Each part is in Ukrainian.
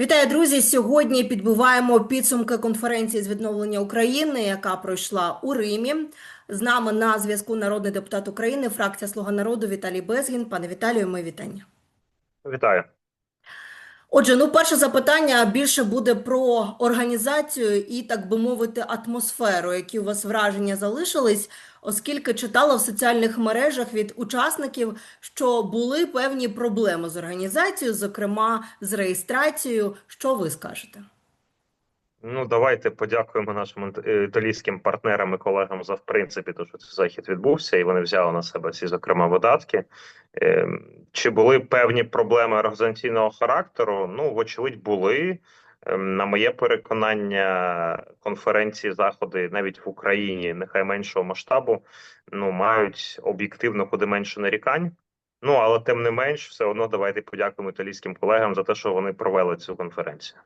Вітаю, друзі! Сьогодні підбиваємо підсумки конференції з відновлення України, яка пройшла у Римі. З нами на зв'язку народний депутат України, фракція Слуга народу Віталій Безгін. Пане Віталію, ми вітання. Вітаю. Отже, ну перше запитання більше буде про організацію і, так би мовити, атмосферу, які у вас враження залишились, оскільки читала в соціальних мережах від учасників, що були певні проблеми з організацією, зокрема з реєстрацією. Що ви скажете? Ну, давайте подякуємо нашим е, італійським партнерам і колегам за в принципі, то що цей захід відбувся, і вони взяли на себе ці зокрема видатки. Ем, Чи були певні проблеми організаційного характеру? Ну, вочевидь, були. Ем, На моє переконання, конференції, заходи навіть в Україні, нехай меншого масштабу, ну мають об'єктивно куди менше нарікань. Ну але тим не менш, все одно давайте подякуємо італійським колегам за те, що вони провели цю конференцію.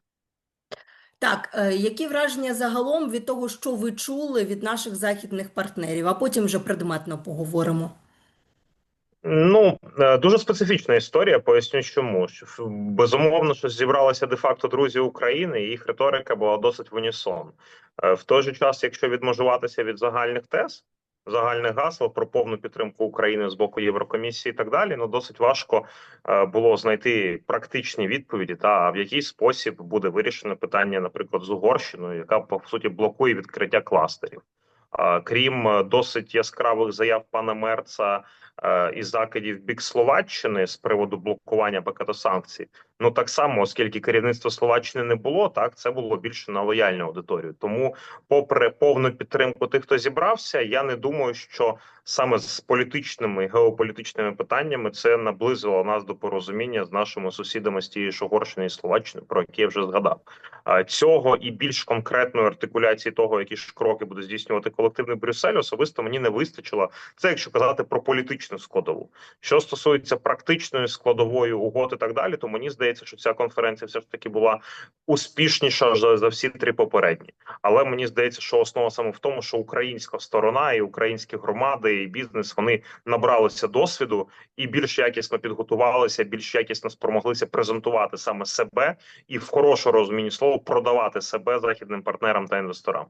Так, е, які враження загалом від того, що ви чули від наших західних партнерів, а потім вже предметно поговоримо. Ну е, дуже специфічна історія. Поясню, чому безумовно, що зібралися де-факто друзі України, і їх риторика була досить в унісон. Е, В той же час, якщо відмежуватися від загальних тез, загальних гасло про повну підтримку України з боку Єврокомісії, і так далі, ну досить важко е, було знайти практичні відповіді, та в який спосіб буде вирішено питання, наприклад, з Угорщиною, яка по суті блокує відкриття кластерів. Крім е, досить яскравих заяв пана Мерца і закидів бік Словаччини з приводу блокування пакету санкцій. Ну так само, оскільки керівництва Словаччини не було, так це було більше на лояльну аудиторію. Тому, попри повну підтримку тих, хто зібрався, я не думаю, що саме з політичними геополітичними питаннями це наблизило нас до порозуміння з нашими сусідами з тієї ж і Словаччини, про які я вже згадав. Цього і більш конкретної артикуляції того, які ж кроки буде здійснювати колективний Брюссель, особисто мені не вистачило. Це якщо казати про політичну складову. Що стосується практичної складової угод і так далі, то мені здається, що ця конференція все ж таки була успішніша за, за всі три попередні. Але мені здається, що основа саме в тому, що українська сторона і українські громади і бізнес вони набралися досвіду і більш якісно підготувалися, більш якісно спромоглися презентувати саме себе і в хорошому розумінні слова продавати себе західним партнерам та інвесторам.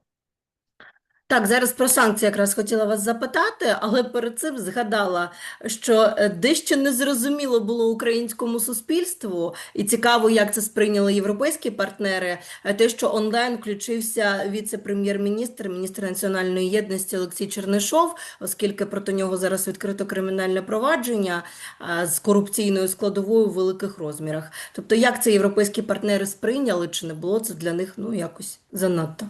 Так, зараз про санкції якраз хотіла вас запитати, але перед цим згадала, що е, дещо незрозуміло було українському суспільству, і цікаво, як це сприйняли європейські партнери, е, те, що онлайн включився віце-прем'єр-міністр, міністр національної єдності Олексій Чернишов, оскільки проти нього зараз відкрито кримінальне провадження з корупційною складовою в великих розмірах. Тобто, як це європейські партнери сприйняли, чи не було це для них ну якось занадто?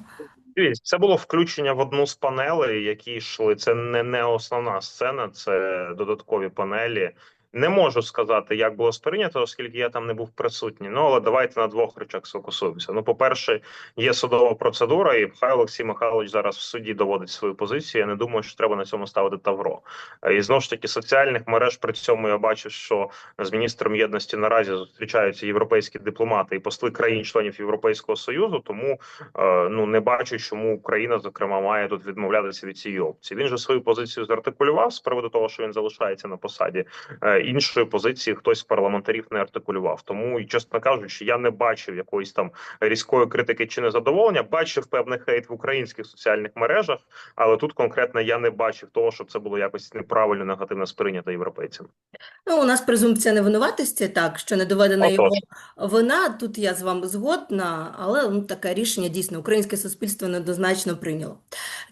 Дивіться, це було включення в одну з панелей, які йшли. Це не, не основна сцена, це додаткові панелі. Не можу сказати, як було сприйнято, оскільки я там не був присутній. Ну але давайте на двох речах сфокусуємося. Ну, по-перше, є судова процедура, і Михайло Олексій Михайлович зараз в суді доводить свою позицію. Я не думаю, що треба на цьому ставити тавро. Е, І знову ж таки, соціальних мереж при цьому я бачу, що з міністром єдності наразі зустрічаються європейські дипломати і посли країн-членів Європейського союзу. Тому е, ну не бачу, чому Україна зокрема має тут відмовлятися від цієї опції. Він же свою позицію зартикулював з приводу того, що він залишається на посаді. Іншої позиції хтось з парламентарів не артикулював. Тому і чесно кажучи, я не бачив якоїсь там різкої критики чи незадоволення. Бачив певний хейт в українських соціальних мережах, але тут конкретно я не бачив того, щоб це було якось неправильно негативно сприйнято європейцями. Ну, у нас презумпція невинуватості, так, що не доведена Отож. його вина. Тут я з вами згодна, але ну, таке рішення дійсно українське суспільство недозначно прийняло.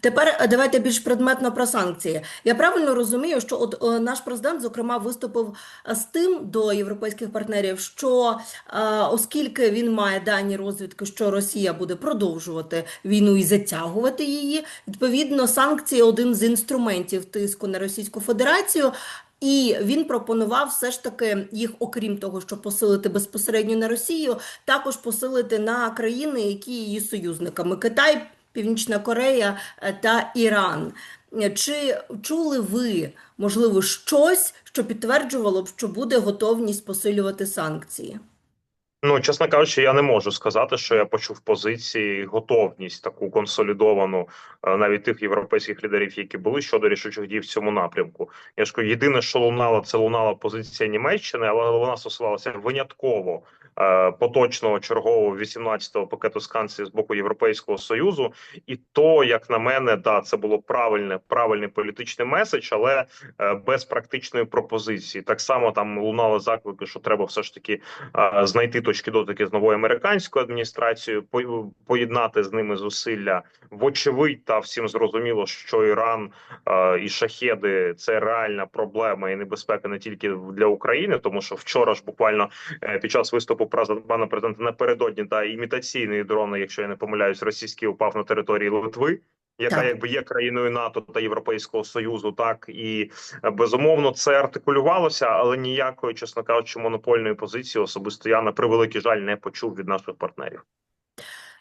Тепер е, давайте більш предметно про санкції. Я правильно розумію, що от е, наш президент, зокрема, виступив е, з тим до європейських партнерів, що е, оскільки він має дані розвідки, що Росія буде продовжувати війну і затягувати її, відповідно, санкції один з інструментів тиску на Російську Федерацію. І він пропонував все ж таки їх, окрім того, щоб посилити безпосередньо на Росію, також посилити на країни, які її союзниками: Китай, Північна Корея е, та Іран. Е, Чи чули ви, можливо, щось, що підтверджувало б, що буде готовність посилювати санкції? Ну, чесно кажучи, я не можу сказати, що я почув позиції готовність таку консолідовану е, навіть тих європейських лідерів, які були щодо рішучих дій в цьому напрямку. Я ж кажу, єдине, що лунало, це лунала позиція Німеччини, але вона стосувалася винятково поточного чергового 18-го пакету санкцій з боку Європейського союзу. І то, як на мене, да, це було правильне, правильний політичний меседж, але е, без практичної пропозиції. Так само там лунали заклики, що треба все ж таки е, знайти точки дотики з новою американською адміністрацією, поєднати з ними зусилля. Вочевидь, та всім зрозуміло, що Іран е, і шахеди це реальна проблема і небезпека не тільки для України, тому що вчора ж буквально е, під час виступу презид- пана президента напередодні та імітаційний дрон, якщо я не помиляюсь, російський упав на території Литви. Яка Так. якби є країною НАТО та Європейського союзу, так і е, безумовно це артикулювалося, але ніякої, чесно кажучи, монопольної позиції особисто я на превеликий жаль не почув від наших партнерів.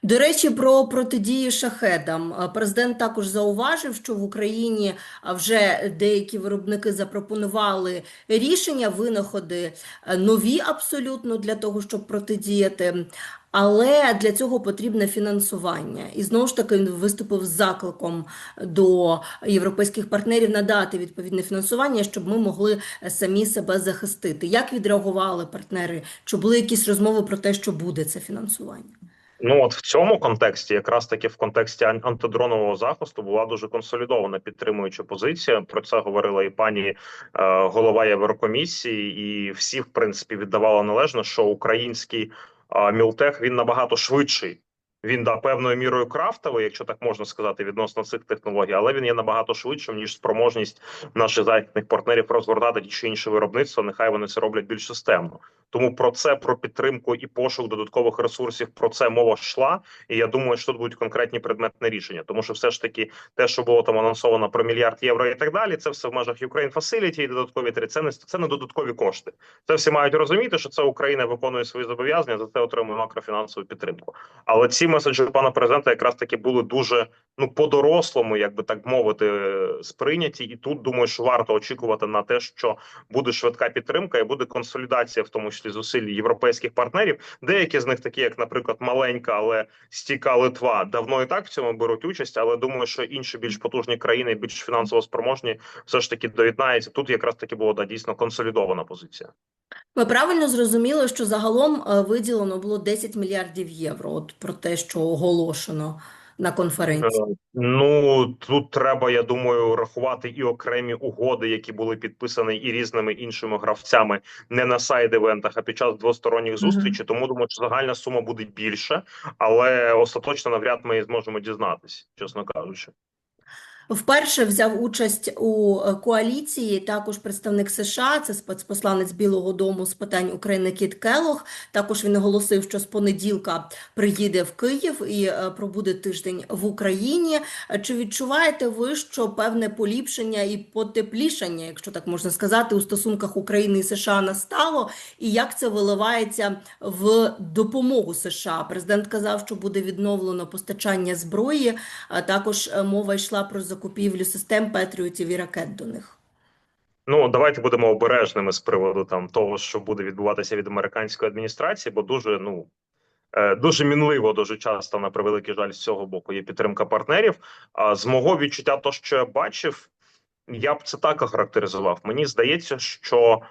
До речі, про протидію шахедам. Е, Президент також зауважив, що в Україні а, вже деякі виробники запропонували рішення, винаходи е, нові абсолютно для того, щоб протидіяти. Але для цього потрібне фінансування. І знову ж таки він виступив з закликом до європейських партнерів надати відповідне фінансування, щоб ми могли е, самі себе захистити. Як відреагували партнери? Чи були якісь розмови про те, що буде це фінансування? Ну от в цьому контексті, якраз таки в контексті ан- антидронового захисту, була дуже консолідована підтримуюча позиція. Про це говорила і пані е, голова Єврокомісії, і всі, в принципі, віддавали належно, що український е, мілтех він набагато швидший. Він да певною мірою крафтовий, якщо так можна сказати, відносно цих технологій, але він є набагато швидшим ніж спроможність наших західних партнерів розгортати чи інше виробництво. Нехай вони це роблять більш системно. Тому про це, про підтримку і пошук додаткових ресурсів, про це мова йшла. І я думаю, що тут будуть конкретні предметні рішення, тому що все ж таки те, що було там анонсовано про мільярд євро і так далі, це все в межах Ukraine Facility і додаткові три. Це не це не додаткові кошти. Це всі мають розуміти, що це Україна виконує свої зобов'язання, за це отримує макрофінансову підтримку. Але ці меседжі пана президента якраз таки були дуже ну по-дорослому, як би так мовити, сприйняті. І тут думаю, що варто очікувати на те, що буде швидка підтримка і буде консолідація, в тому зусиль європейських партнерів. Деякі з них такі, як, наприклад, маленька, але стійка Литва, давно і так в цьому беруть участь. Але думаю, що інші більш потужні країни, більш фінансово спроможні, все ж таки доєднаються. Тут якраз таки була да, дійсно консолідована позиція. Ми правильно зрозуміли, що загалом е, виділено було 10 мільярдів євро, от про те, що оголошено на конференції. Е, Ну тут треба, я думаю, рахувати і окремі угоди, які були підписані і різними іншими гравцями, не на сайд-івентах, а під час двосторонніх зустрічей. Тому думаю, що загальна сума буде більше, але остаточно навряд ми зможемо дізнатися, чесно кажучи. Вперше взяв участь у е, коаліції також представник США, це спецпосланець Білого Дому з питань України Кіт Келлог. Також він оголосив, що з понеділка приїде в Київ і е, пробуде тиждень в Україні. Чи відчуваєте ви, що певне поліпшення і потеплішання, якщо так можна сказати, у стосунках України і США настало? І як це виливається в допомогу США? Президент казав, що буде відновлено постачання зброї, також е, мова йшла про закупівлю систем Петріотів і ракет до них. Ну давайте будемо обережними з приводу там того, що буде відбуватися від американської адміністрації, бо дуже ну. е, Дуже мінливо, дуже часто на превеликий жаль з цього боку є підтримка партнерів. А з мого відчуття, то що я бачив, я б це так охарактеризував. Мені здається, що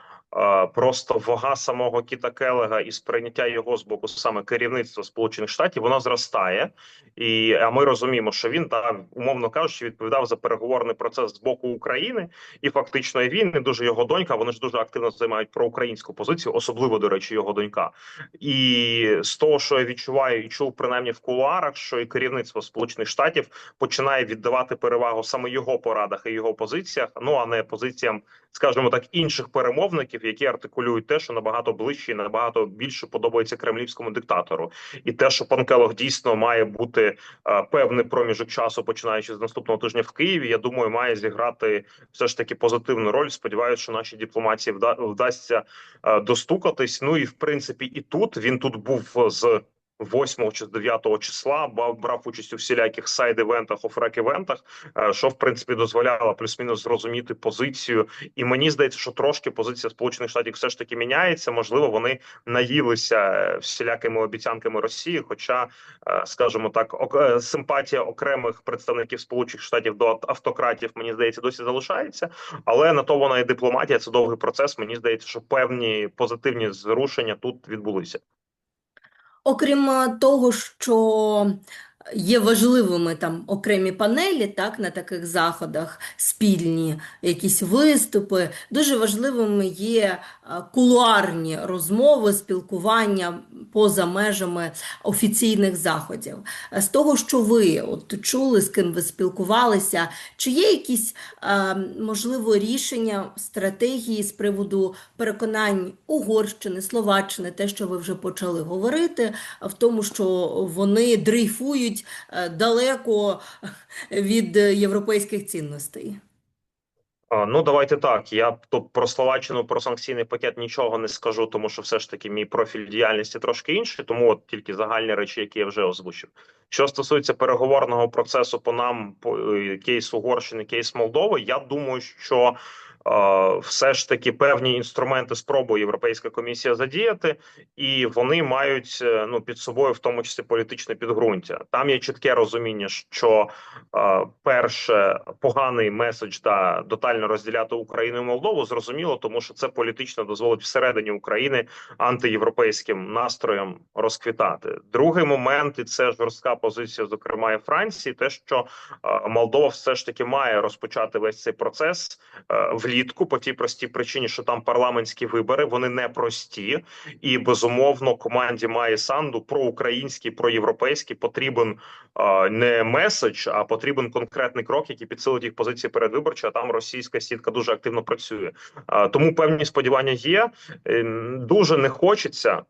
просто вага самого Кіта Келега і сприйняття його з боку саме керівництва Сполучених Штатів вона зростає, і а ми розуміємо, що він та умовно кажучи, відповідав за переговорний процес з боку України, і фактично він і дуже його донька. Вони ж дуже активно займають проукраїнську позицію, особливо до речі, його донька. І з того, що я відчуваю і чув принаймні в кулуарах, що і керівництво Сполучених Штатів починає віддавати перевагу саме його порадах і його позиціях, ну а не позиціям, скажімо так, інших перемовників, які артикулюють те, що набагато ближче і набагато більше подобається кремлівському диктатору, і те, що пан Келох дійсно має бути е, певний проміжок часу, починаючи з наступного тижня в Києві. Я думаю, має зіграти все ж таки позитивну роль. Сподіваюся, що нашій дипломатії вда- вдасться е, достукатись. Ну і в принципі, і тут він тут був з 8 чи 9 числа, бав- брав участь у всіляких сайд-івентах, офрек-івентах, е, що в принципі дозволяло плюс-мінус зрозуміти позицію. І мені здається, що трошки позиція Сполучених Штатів все ж таки міняється. Можливо, вони наїлися е, всілякими обіцянками Росії. Хоча, е, скажімо так, симпатія окремих представників Сполучених Штатів до автократів, мені здається, досі залишається. Але на то вона і дипломатія. Це довгий процес. Мені здається, що певні позитивні зрушення тут відбулися. Окрім е, того, що є важливими там окремі панелі, так, на таких заходах, спільні якісь виступи, дуже важливими є е, кулуарні розмови, спілкування поза межами офіційних заходів. З того, що ви от чули, з ким ви спілкувалися, чи є якісь, е, можливо, рішення, стратегії з приводу переконань Угорщини, Словаччини, те, що ви вже почали говорити, в тому, що вони дрейфують е, далеко від європейських цінностей? Ну, давайте так. Я то про Словаччину, про санкційний пакет нічого не скажу, тому що все ж таки мій профіль діяльності трошки інший, тому от тільки загальні речі, які я вже озвучив. Що стосується переговорного процесу по нам, по е, кейс Угорщини, кейс Молдови, я думаю, що все ж таки певні інструменти спробує Європейська комісія задіяти, і вони мають е, ну під собою, в тому числі політичне підґрунтя. Там є чітке розуміння, що перше поганий меседж та тотально розділяти Україну і Молдову зрозуміло, тому що це політично дозволить всередині України антиєвропейським настроям розквітати. Другий момент, і це жорстка позиція, зокрема і Франції, те, що Молдова все ж таки має розпочати весь цей процес е, влітку, по тій простій причині, що там парламентські вибори, вони не прості, і безумовно команді має санду проукраїнський, проєвропейський потрібен е, не меседж, а потрібен конкретний крок, який підсилить їх позиції передвиборчі. А там російська сітка дуже активно працює. Е, Тому певні сподівання є. е, Дуже не хочеться,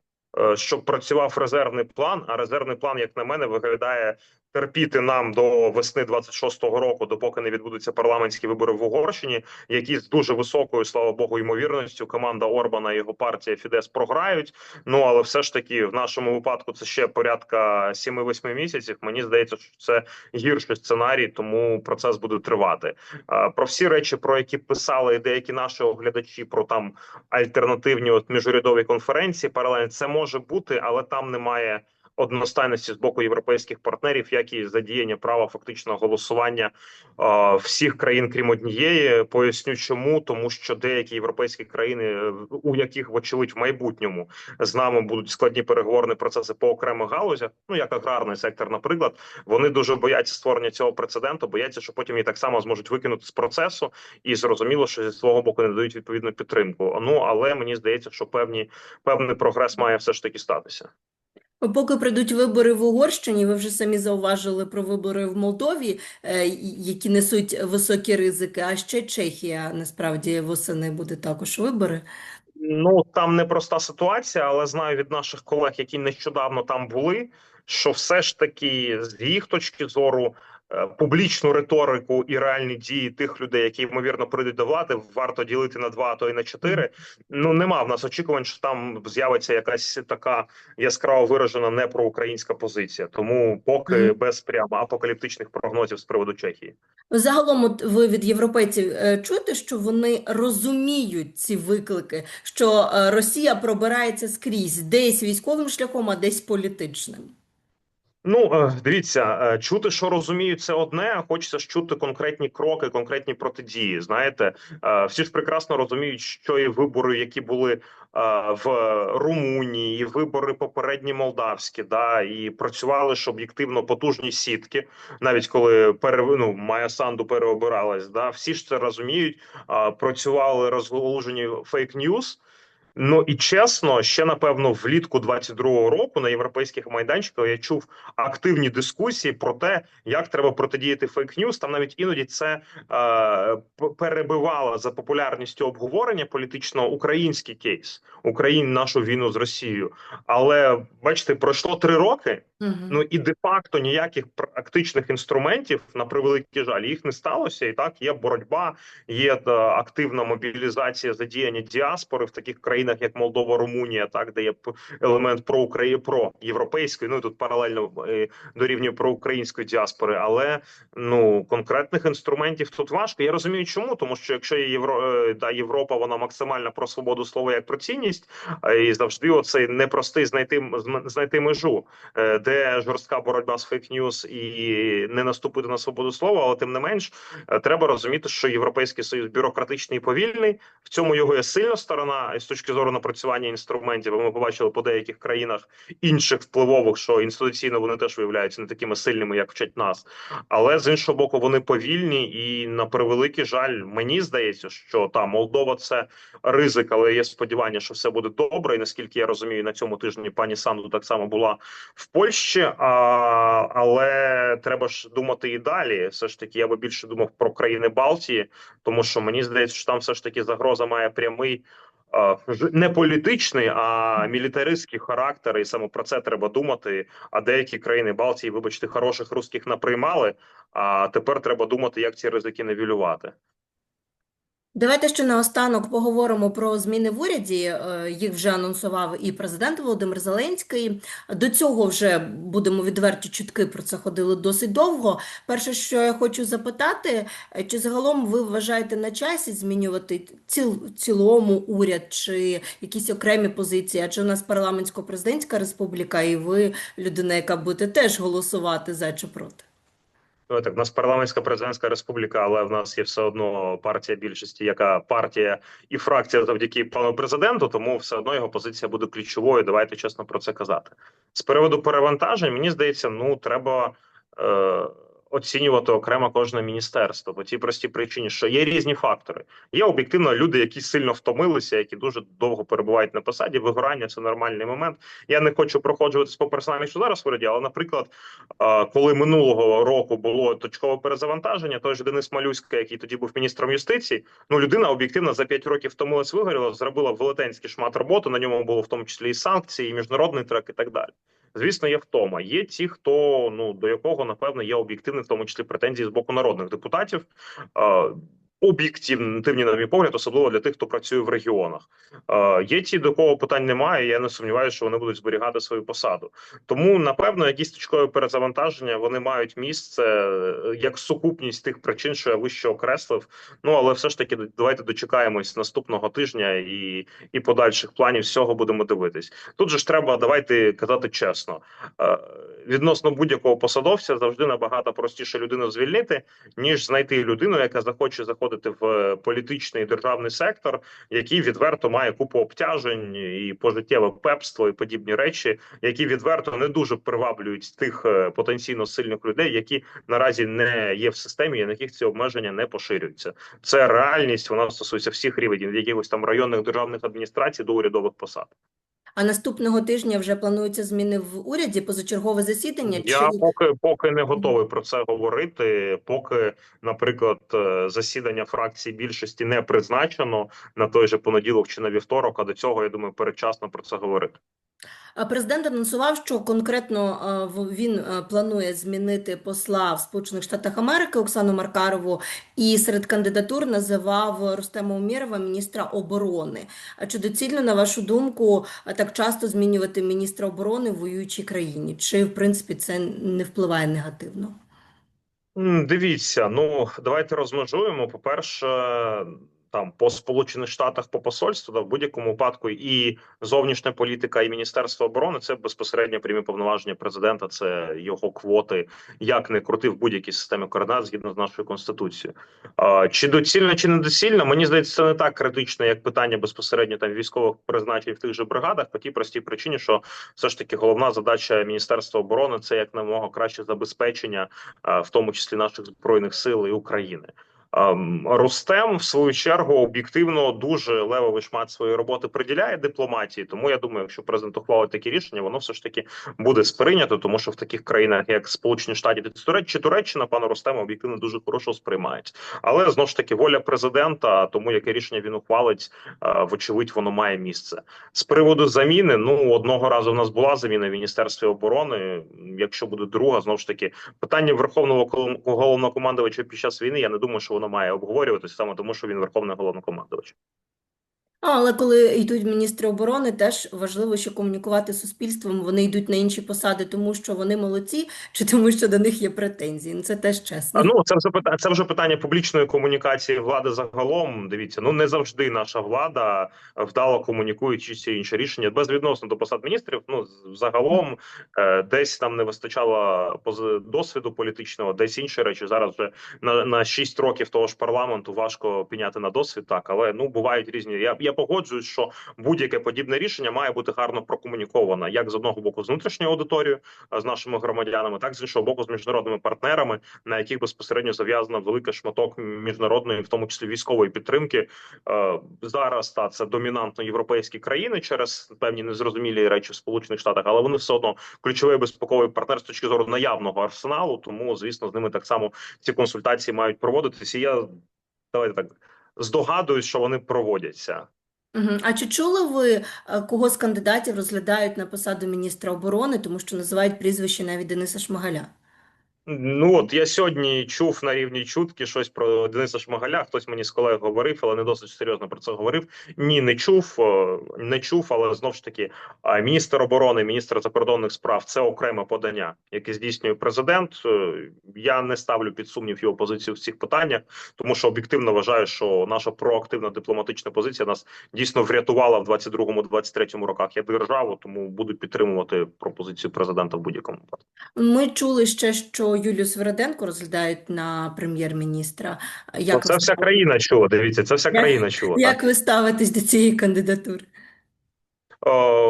щоб працював резервний план. А резервний план, як на мене, виглядає терпіти нам до весни 26-го року, допоки не відбудуться парламентські вибори в Угорщині, які з дуже високою, слава Богу, ймовірністю команда Орбана і його партія Фідес програють. Ну але все ж таки, в нашому випадку це ще порядка 7-8 місяців. Мені здається, що це гірший сценарій, тому процес буде тривати. Про всі речі, про які писали деякі наші оглядачі, про там альтернативні от міжурядові конференції, паралельно це може бути, але там немає одностайності з боку європейських партнерів, як і задіяння права фактичного голосування е, всіх країн, крім однієї. Поясню, чому тому, що деякі європейські країни, у яких вочевидь в майбутньому з нами будуть складні переговорні процеси по окремих галузях, ну як аграрний сектор, наприклад, вони дуже бояться створення цього прецеденту, бояться, що потім її так само зможуть викинути з процесу, і зрозуміло, що зі свого боку не дають відповідну підтримку. Ну але мені здається, що певні певний прогрес має все ж таки статися. Поки прийдуть вибори в Угорщині, ви вже самі зауважили про вибори в Молдові, е, які несуть високі ризики, а ще Чехія, насправді, восени буде також вибори. Ну там непроста ситуація, але знаю від наших колег, які нещодавно там були, що все ж таки з їх точки зору. Е, Публічну риторику і реальні дії тих людей, які ймовірно прийдуть до влади, варто ділити на два, а то і на чотири. Ну нема в нас очікувань, що там з'явиться якась така яскраво виражена непроукраїнська позиція. Тому поки Мгм. без прямо апокаліптичних прогнозів з приводу Чехії. Загалом, от ви від європейців е, чуєте, що вони розуміють ці виклики, що е, Росія пробирається скрізь, десь військовим шляхом, а десь політичним. Ну, е, дивіться, е, чути, що розуміють, це одне. а Хочеться ж чути конкретні кроки, конкретні протидії. Знаєте, Е, всі ж прекрасно розуміють, що і вибори, які були в Румунії, і вибори попередні молдавські, да і працювали ж об'єктивно потужні сітки, навіть коли пере, ну, Майя Санду переобиралась. Да, всі ж це розуміють. Працювали розголужені фейк-ньюс. Ну і чесно, ще напевно влітку 22-го року на європейських майданчиках я чув активні дискусії про те, як треба протидіяти фейк-ньюс. Там навіть іноді це е, перебивало за популярністю обговорення політичного український кейс Україн нашу війну з Росією. Але бачите, пройшло три роки. Мгм. Ну і де-факто ніяких практичних інструментів на превеликий жаль їх не сталося. І так є боротьба, є активна мобілізація задіяння діаспори в таких країнах. Країнах, як Молдова, Румунія, так де є елемент про Україну, про європейської, ну і тут паралельно е, дорівнює про української діаспори, але ну конкретних інструментів тут важко. Я розумію, чому тому, що якщо є Євро е, та Європа, вона максимальна про свободу слова як про цінність, і завжди оцей непростий знайти знайти межу, е, де жорстка боротьба з фейк-ньюс і не наступити на свободу слова, але тим не менш треба розуміти, що європейський союз бюрократичний і повільний. В цьому його є сильна сторона і з точки зору напрацювання інструментів. Ми побачили по деяких країнах інших впливових, що інституційно вони теж виявляються не такими сильними, як вчать нас. Але з іншого боку, вони повільні, і на превеликий жаль, мені здається, що та Молдова це ризик, але є сподівання, що все буде добре. І наскільки я розумію, на цьому тижні пані Санду так само була в Польщі. А, але треба ж думати і далі. Все ж таки, я би більше думав про країни Балтії, тому що мені здається, що там все ж таки загроза має прямий. Не політичний, а мілітаристський характер, і саме про це треба думати. А деякі країни Балтії, вибачте, хороших русських наприймали. А тепер треба думати, як ці ризики нівелювати. Давайте ще наостанок поговоримо про зміни в уряді. Е, Їх вже анонсував і президент Володимир Зеленський. До цього вже будемо відверті чутки про це ходили досить довго. Перше, що я хочу запитати, е, чи загалом ви вважаєте на часі змінювати ціл, цілому уряд чи якісь окремі позиції? Адже у нас парламентсько-президентська республіка, і ви людина, яка буде теж голосувати за чи проти. Ну так, в нас парламентська президентська республіка, але в нас є все одно партія більшості, яка партія і фракція завдяки пану президенту, тому все одно його позиція буде ключовою. Давайте чесно про це казати. З приводу перевантажень, мені здається, ну треба. Е- Оцінювати окремо кожне міністерство по тій простій причині, що є різні фактори. Є об'єктивно люди, які сильно втомилися, які дуже довго перебувають на посаді. Вигорання це нормальний момент. Я не хочу проходжуватись по персоналі, що зараз в уряді, але, наприклад, коли минулого року було точкове перезавантаження, той же Денис Малюська, який тоді був міністром юстиції, ну людина об'єктивно за 5 років втомилась, вигоріла, зробила велетенський шмат роботи. На ньому було в тому числі і санкції, і міжнародний трек, і так далі. Звісно, є втома. Є ті, хто ну до якого напевно є об'єктивні, в тому числі претензії з боку народних депутатів. Об'єктивні, на мій погляд, особливо для тих, хто працює в регіонах. Е, є ті, до кого питань немає. Я не сумніваюся, що вони будуть зберігати свою посаду. Тому, напевно, якісь точкові перезавантаження вони мають місце е, як сукупність тих причин, що я вище окреслив. Ну але все ж таки, давайте дочекаємось наступного тижня і, і подальших планів всього будемо дивитись. Тут же ж треба давайте казати чесно. Е, Відносно будь-якого посадовця завжди набагато простіше людину звільнити, ніж знайти людину, яка захоче заходити в е, політичний державний сектор, який відверто має купу обтяжень і пожиттєве пепство і подібні речі, які відверто не дуже приваблюють тих е, потенційно сильних людей, які наразі не є в системі, і на яких ці обмеження не поширюються. Це реальність, вона стосується всіх рівнів від якихось там районних державних адміністрацій до урядових посад. А наступного тижня вже плануються зміни в уряді, позачергове засідання? Я чи... поки поки не готовий про це говорити. Поки, наприклад, е, засідання фракції більшості не призначено на той же понеділок чи на вівторок. А до цього я думаю, передчасно про це говорити. А Президент анонсував, що конкретно е, він е, планує змінити посла в Сполучених Штатах Америки Оксану Маркарову і серед кандидатур називав Рустема Умєрова міністра оборони. А чи доцільно, на вашу думку, е, так часто змінювати міністра оборони в воюючій країні? Чи, в принципі, це не впливає негативно? Дивіться, ну давайте розмежуємо. По перше, там по Сполучених Штатах по посольству, да, в будь-якому випадку і зовнішня політика, і Міністерство оборони це безпосередньо прямі повноваження президента. Це його квоти, як не крути в будь-якій системі координат згідно з нашою конституцією. А, чи доцільно, чи недоцільно, мені здається, це не так критично, як питання безпосередньо там військових призначень в тих же бригадах, по тій простій причині, що все ж таки головна задача Міністерства оборони це як намога краще забезпечення в тому числі наших збройних сил і України. Ем, Рустем, в свою чергу, об'єктивно дуже левовий шмат своєї роботи приділяє дипломатії. Тому я думаю, якщо президент ухвалить такі рішення, воно все ж таки буде сприйнято, тому що в таких країнах, як Сполучені Штати чи Туреччина, пана Рустема об'єктивно дуже хорошо сприймають. Але знову ж таки воля президента, тому яке рішення він ухвалить, е, вочевидь, воно має місце. З приводу заміни, ну одного разу в нас була заміна в міністерстві оборони. Якщо буде друга, знову ж таки питання верховного головнокомандувача під час війни. Я не думаю, що воно має обговорюватися саме тому, що він верховний головнокомандувач. Але коли йдуть міністри оборони, теж важливо, що комунікувати з суспільством. Вони йдуть на інші посади, тому що вони молодці, чи тому, що до них є претензії. Ну, Це теж чесно. А, Ну, це вже питання, це вже питання публічної комунікації влади загалом. Дивіться, ну не завжди наша влада вдало комунікує чи ці інші рішення безвідносно до посад міністрів. Ну загалом е, десь там не вистачало досвіду політичного, десь інші речі. Зараз вже на, на 6 років того ж парламенту важко підняти на досвід. Так, але ну бувають різні. Я я погоджуюсь, що будь-яке подібне рішення має бути гарно прокомуніковано, як з одного боку з внутрішньою аудиторією, з нашими громадянами, так з іншого боку, з міжнародними партнерами на яких безпосередньо зав'язано великий шматок міжнародної, в тому числі військової підтримки. Е, Зараз та це домінантно європейські країни через певні незрозумілі речі в Сполучених Штатах, але вони все одно ключовий безпековий партнер з точки зору наявного арсеналу. Тому звісно, з ними так само ці консультації мають проводитися. Я давайте так здогадуюсь, що вони проводяться. А чи чули ви, е, кого з кандидатів розглядають на посаду міністра оборони, тому що називають прізвище навіть Дениса Шмигаля? Ну от я сьогодні чув на рівні чутки щось про Дениса Шмигаля. Хтось мені з колег говорив, але не досить серйозно про це говорив. Ні, не чув, е, не чув, але знов ж таки, міністр оборони, міністр закордонних справ це окреме подання, яке здійснює президент. Е, Я не ставлю під сумнів його позицію в цих питаннях, тому що об'єктивно вважаю, що наша проактивна дипломатична позиція нас дійсно врятувала в 22-23 роках як державу. Тому буду підтримувати пропозицію президента в будь-якому випадку. Ми чули ще, що Юлію Свериденко розглядають на прем'єр-міністра. Ну, це ви вся країна чула. Дивіться, це вся Як- країна чула. так. Як ви ставитесь до цієї кандидатури?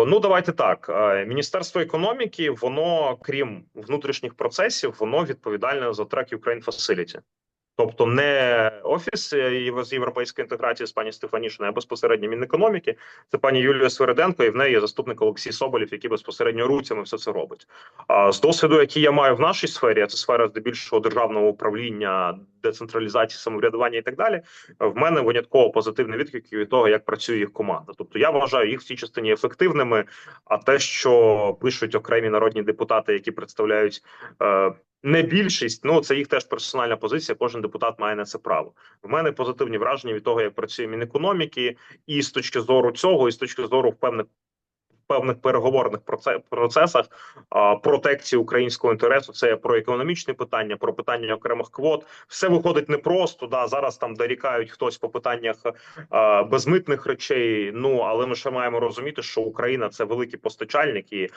Ну, давайте так. Е, Міністерство економіки, воно, крім внутрішніх процесів, воно відповідальне за трек Ukraine Facility. Тобто не офіс е, з європейської інтеграції з пані Стефанішиною, а безпосередньо Мінекономіки. Це пані Юлія Свериденко, і в неї є заступник Олексій Соболєв, який безпосередньо руцями все це робить. А з досвіду, який я маю в нашій сфері, а це сфера здебільшого державного управління, децентралізації, самоврядування і так далі. В мене винятково позитивний відгук від того, як працює їх команда. Тобто я вважаю їх в цій частині ефективними. А те, що пишуть окремі народні депутати, які представляють е, не більшість, ну це їх теж персональна позиція. Кожен депутат має на це право. В мене позитивні враження від того, як працює Мінекономіки, і з точки зору цього, і з точки зору певних певних переговорних процесах протекції українського інтересу. Це про економічні питання, про питання окремих квот. Все виходить непросто. Да, зараз там дорікають хтось по питаннях безмитних речей. Ну але ми ще маємо розуміти, що Україна це великий постачальник, і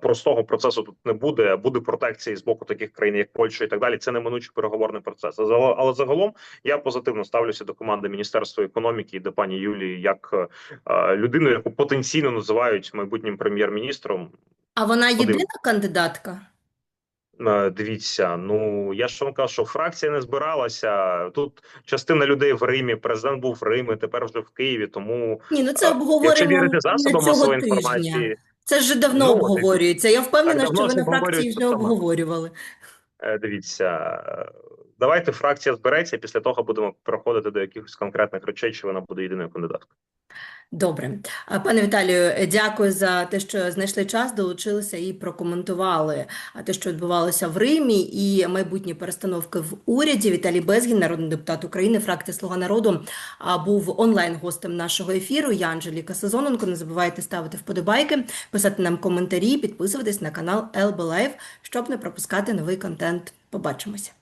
простого процесу тут не буде. Буде протекції з боку таких країн, як Польща і так далі. Це неминучий переговорний процес. Але загалом я позитивно ставлюся до команди Міністерства економіки і до пані Юлії як людину, яку потенційно називають майбутнім прем'єр-міністром. А вона єдина Подивимось. кандидатка? Е, Дивіться, ну я ж вам кажу, що фракція не збиралася. Тут частина людей в Римі, президент був в Римі, тепер вже в Києві. Тому Ні, ну це е, цього масової тижня. інформації, Це ж давно Ну, обговорюється. Я впевнена, що ви на фракції вже обговорювали. е, дивіться, давайте фракція збереться. Після того будемо переходити до якихось конкретних речей, чи вона буде єдиною кандидаткою. Добре. Пане Віталію, дякую за те, що знайшли час, долучилися і прокоментували те, що відбувалося в Римі, і майбутні перестановки в уряді. Віталій Безгін, народний депутат України, фракція Слуга народу, був онлайн-гостем нашого ефіру. Я Анжеліка Сезоненко. Не забувайте ставити вподобайки, писати нам коментарі, підписуватись на канал Live, щоб не пропускати новий контент. Побачимося.